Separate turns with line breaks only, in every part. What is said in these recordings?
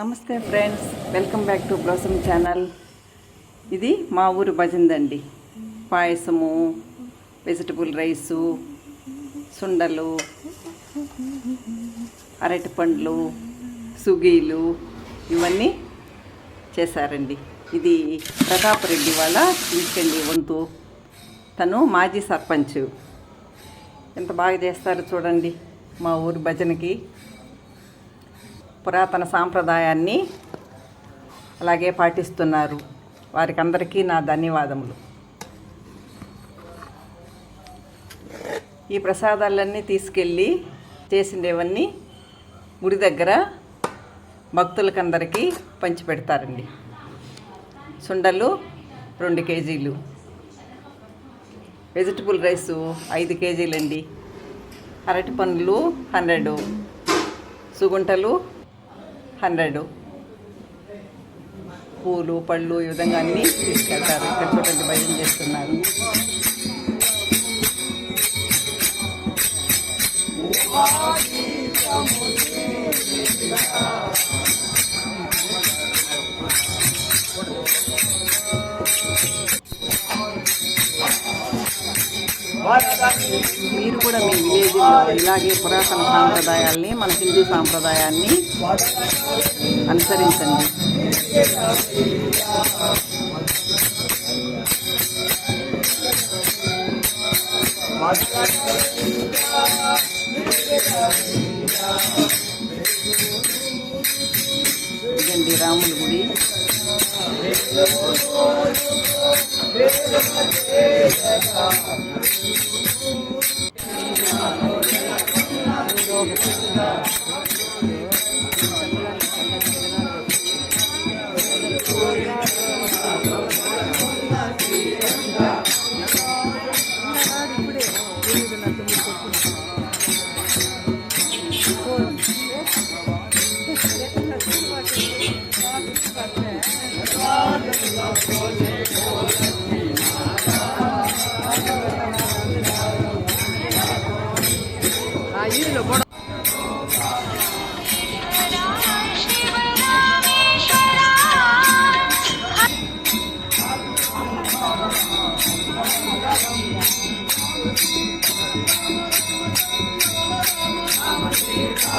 నమస్తే friends welcome back to Blossom channel. ఇది మా ఊరు భజందండి. పాయసము వెజిటబుల్ రైసు సుండలు అరటిపండ్లు సుగీలు ఇవన్నీ చేశారండి. ఇది ప్రతాప్ రెడ్డి వాళ్ళ ఇంటికండి వంతు. తను మాజీ సర్పంచ్. ఎంత బాగా చేస్తారో చూడండి మా ఊరు భజనకి. పురాతన సాంప్రదాయాన్ని అలాగే పాటిస్తున్నారు. వారికి అందరికీ నా ధన్యవాదములు. ఈ ప్రసాదాలన్నీ తీసుకెళ్ళి చేసిండేవన్నీ గుడి దగ్గర భక్తులకందరికీ పంచిపెడతారండి. సుండలు రెండు కేజీలు. వెజిటబుల్ రైసు ఐదు కేజీలండి. అరటి పండ్లు హండ్రెడ్. సుగుంటలు హండ్రెడ్. పూలు పళ్ళు ఈ విధంగా అన్నీ తీసుకెళ్తారు. ఇక్కడ చూడండి భయం చేస్తున్నారు. మీరు కూడా మీ విలేజ్లో ఇలాగే పురాతన సాంప్రదాయాల్ని మన హిందూ సాంప్రదాయాన్ని అనుసరించండి. ఇదండి రాముల గుడి.
Thank you.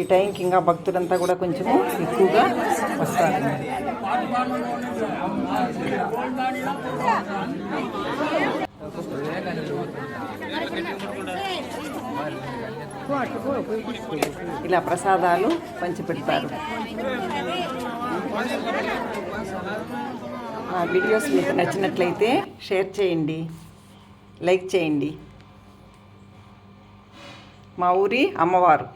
ఈ టైంకి ఇంకా భక్తులంతా కూడా కొంచెము ఎక్కువగా వస్తారు. ఇలా ప్రసాదాలు పంచిపెడతారు. ఆ వీడియోస్ మీకు నచ్చినట్లయితే షేర్ చేయండి లైక్ చేయండి. మా ఊరి అమ్మవారు.